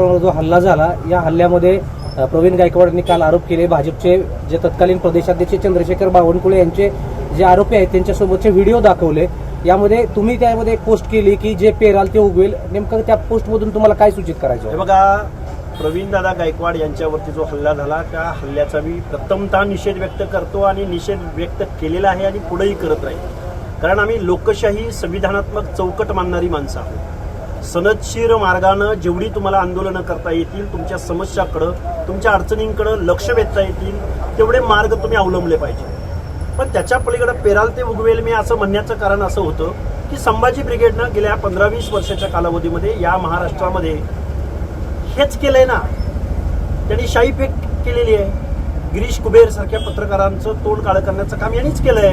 वर जो हल्ला झाला या हल्ल्यामध्ये प्रवीण गायकवाड यांनी काल आरोप केले. भाजपचे जे तत्कालीन प्रदेशाध्यक्ष चंद्रशेखर बावनकुळे यांचे जे आरोपी आहेत त्यांच्यासोबतचे व्हिडिओ दाखवले. यामध्ये तुम्ही त्यामध्ये एक पोस्ट केली की जे पेराल ते उगवेल. नेमकं त्या पोस्टमधून तुम्हाला काय सूचित करायचं? बघा प्रवीणदादा गायकवाड यांच्यावरती जो हल्ला झाला त्या हल्ल्याचा मी प्रथमतः निषेध व्यक्त करतो आणि निषेध व्यक्त केलेला आहे आणि पुढेही करत राहील. कारण आम्ही लोकशाही संविधानात्मक चौकट मानणारी माणसं आहोत. सनदशीर मार्गानं जेवढी तुम्हाला आंदोलनं करता येतील तुमच्या समस्याकडं तुमच्या अडचणींकडं लक्ष वेधता येतील तेवढे मार्ग तुम्ही अवलंबले पाहिजे. पण त्याच्या पलीकडं पेराल ते उगवेल मी असं म्हणण्याचं कारण असं होतं की संभाजी ब्रिगेडनं गेल्या पंधरा वीस वर्षाच्या कालावधीमध्ये या महाराष्ट्रामध्ये हेच केलंय ना. त्यांनी शाही फेक केलेली आहे. गिरीश कुबेर सारख्या पत्रकारांचं तोंड काळं करण्याचं काम यांनीच केलंय.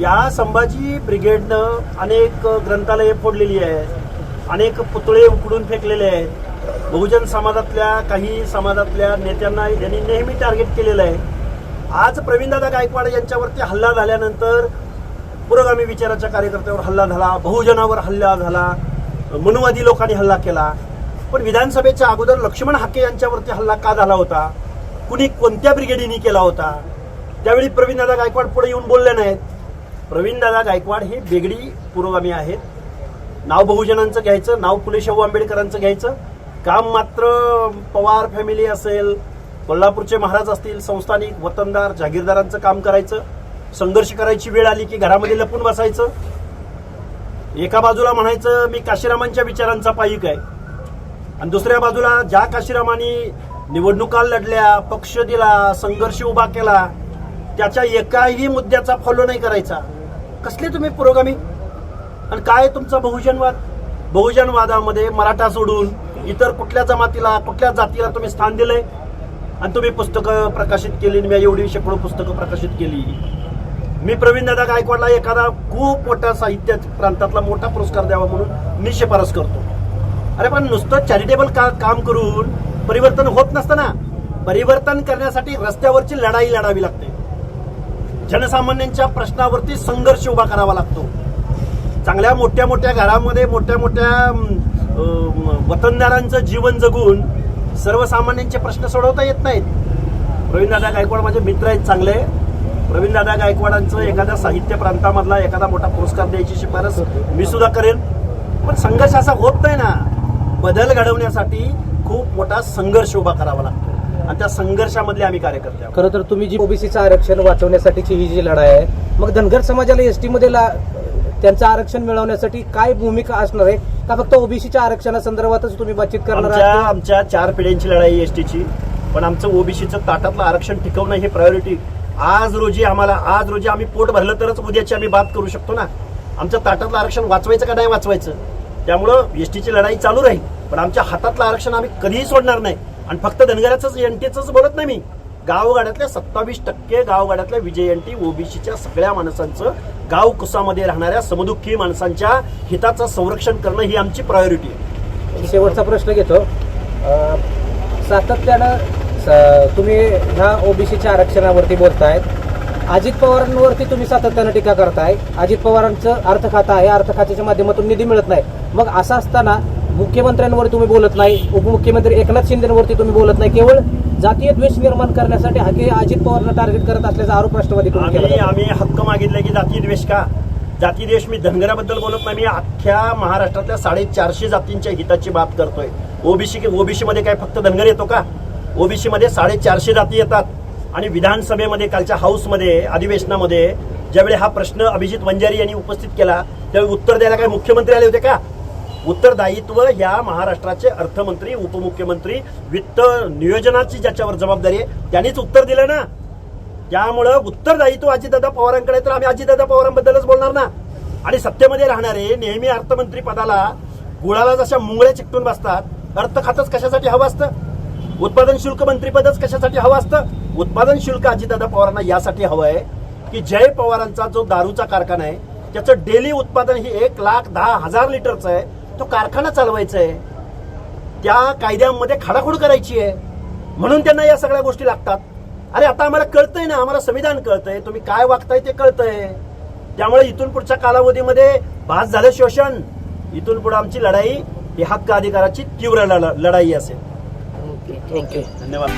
या संभाजी ब्रिगेडनं अनेक ग्रंथालये फोडलेली आहेत. अनेक पुतळे उकडून फेकलेले आहेत. बहुजन समाजातल्या काही समाजातल्या नेत्यांना यांनी नेहमी टार्गेट केलेलं आहे. आज प्रवीणदादा गायकवाड यांच्यावरती हल्ला झाल्यानंतर पुरोगामी विचाराच्या कार्यकर्त्यावर हल्ला झाला बहुजनावर हल्ला झाला मनुवादी लोकांनी हल्ला केला. पण विधानसभेच्या अगोदर लक्ष्मण हाके यांच्यावरती हल्ला का झाला होता? कुणी कोणत्या ब्रिगेडीने केला होता? त्यावेळी प्रवीणदादा गायकवाड पुढे येऊन बोलले नाहीत. प्रवीणदादा गायकवाड हे बेगडी पुरोगामी आहेत. नाव बहुजनांचं घ्यायचं नाव फुले शाहू आंबेडकरांचं घ्यायचं. काम मात्र पवार फॅमिली असेल कोल्हापूरचे महाराज असतील संस्थानिक वतनदार जागीरदारांचं काम करायचं. संघर्ष करायची वेळ आली की घरामध्ये लपून बसायचं. एका बाजूला म्हणायचं मी काशीरामांच्या विचारांचा पायिक आहे. आणि दुसऱ्या बाजूला ज्या काशीरामांनी निवडणुका लढल्या पक्ष दिला संघर्ष उभा केला त्याच्या एकाही मुद्द्याचा फॉलो नाही करायचा. कसले तुम्ही पुरोगामी? पण काय तुमचा बहुजनवाद? बहुजनवादामध्ये मराठा सोडून इतर कुठल्या जमातीला कुठल्या जातीला तुम्ही स्थान दिलंय? आणि तुम्ही पुस्तकं प्रकाशित केली आणि मी एवढी शेकडो पुस्तकं प्रकाशित केली. मी प्रवीण दादा गायकवाडला एखादा खूप मोठा साहित्य प्रांतातला मोठा पुरस्कार द्यावा म्हणून मी शिफारस करतो. अरे पण नुसतं चॅरिटेबल का काम करून परिवर्तन होत नसतं ना परिवर्तन करण्यासाठी रस्त्यावरची लढाई लढावी लागते. जनसामान्यांच्या प्रश्नावरती संघर्ष उभा करावा लागतो. चांगल्या मोठ्या मोठ्या घरामध्ये मोठ्या मोठ्या वतनदारांचं जीवन जगून सर्वसामान्यांचे प्रश्न सोडवता येत नाहीत. प्रवीणदादा गायकवाड माझे मित्र आहेत चांगले. प्रवीणदादा गायकवाडांचं एखाद्या साहित्य प्रांतामधला एखादा मोठा पुरस्कार द्यायची शिफारस मी सुद्धा करेन पण संघर्ष असा होत नाही ना. बदल घडवण्यासाठी खूप मोठा संघर्ष उभा करावा लागतो. आणि त्या संघर्षामधले आम्ही कार्यकर्ते खरं तर तुम्ही जी ओबीसीचं आरक्षण वाचवण्यासाठीची ही जी लढाई आहे मग धनगर समाजाला एसटी मध्ये ला- त्यांचं आरक्षण मिळवण्यासाठी काय भूमिका असणार आहे? का फक्त ओबीसीच्या आरक्षणासंदर्भातच तुम्ही बातचीत करणार आमच्या आहात? आमच्या चार पिढ्यांची लढाई एसटीची. पण आमचं ओबीसीचं ताटातलं आरक्षण टिकवणं हे प्रायोरिटी आज रोजी आम्हाला आज रोजी आम्ही पोट भरलं तरच उद्याची आम्ही बात करू शकतो ना? आमचं ताटातलं आरक्षण वाचवायचं का नाही वाचवायचं? त्यामुळं एसटीची लढाई चालू राहील. पण आमच्या हातातलं आरक्षण आम्ही कधीही सोडणार नाही. आणि फक्त धनगराचंच एनटीच बोलत नाही मी. गावगाड्यातल्या सत्तावीस टक्के गावगाड्यातल्या विजय ओबीसीच्या सगळ्या माणसांचं गाव कुसामध्ये राहणाऱ्या समदुःखी माणसांच्या हिताचं संरक्षण करणं ही आमची प्रायोरिटी आहे. शेवटचा प्रश्न घेतो. सातत्यानं स- तुम्ही ह्या ओबीसीच्या आरक्षणावरती बोलतायत अजित पवारांवरती तुम्ही सातत्यानं टीका करताय. अजित पवारांचं अर्थ खातं आहे. अर्थ खात्याच्या माध्यमातून निधी मिळत नाही. मग असं असताना मुख्यमंत्र्यांवर तुम्ही बोलत नाही. उपमुख्यमंत्री एकनाथ शिंदेवरती तुम्ही बोलत नाही. केवळ जातीय द्वेष निर्माण करण्यासाठी हा की अजित पवारांना टार्गेट करत असल्याचा आरोप राष्ट्रवादीकडून केला आम्ही. आम्ही हक्क मागितले की जाती द्वेष का? जाती द्वेष मी धनगराबद्दल बोलत नाही. मी अख्ख्या महाराष्ट्रातल्या साडेचारशे जातींच्या हिताची बात करतोय. ओबीसी ओबीसी मध्ये काय फक्त धनगर येतो का? ओबीसी मध्ये साडेचारशे जाती येतात. आणि विधानसभेमध्ये कालच्या हाऊसमध्ये अधिवेशनामध्ये ज्यावेळी हा प्रश्न अभिजित वंजारी यांनी उपस्थित केला त्यावेळी उत्तर द्यायला काय मुख्यमंत्री आले होते का? उत्तरदायित्व या महाराष्ट्राचे अर्थमंत्री उपमुख्यमंत्री वित्त नियोजनाची ज्याच्यावर जबाबदारी आहे त्यांनीच उत्तर दिलं ना. त्यामुळं उत्तरदायित्व अजितदादा पवारांकडे तर आम्ही अजितदादा पवारांबद्दलच बोलणार ना. आणि सत्तेमध्ये राहणारे नेहमी अर्थमंत्री पदाला गुळाला जशा मुंगळ्या चिकटून बसतात अर्थ खातच कशासाठी हवं असतं? उत्पादन शुल्क मंत्रीपदच कशासाठी हवं असतं? उत्पादन शुल्क अजितदादा पवारांना यासाठी हवं आहे की जय पवारांचा जो दारूचा कारखाना आहे त्याचं डेली उत्पादन ही एक लाख दहा हजार लिटरचं आहे. तो कारखाना चालवायचा आहे त्या कायद्यामध्ये खाडाखोड करायची आहे म्हणून त्यांना या सगळ्या गोष्टी लागतात. अरे आता आम्हाला कळतंय ना आम्हाला संविधान कळतंय. तुम्ही काय वागताय ते कळतंय. त्यामुळे इथून पुढच्या कालावधीमध्ये भास झालं शोषण. इथून पुढे आमची लढाई ही हक्क अधिकाराची तीव्र लढा- लढाई असेल. Okay thank you. धन्यवाद.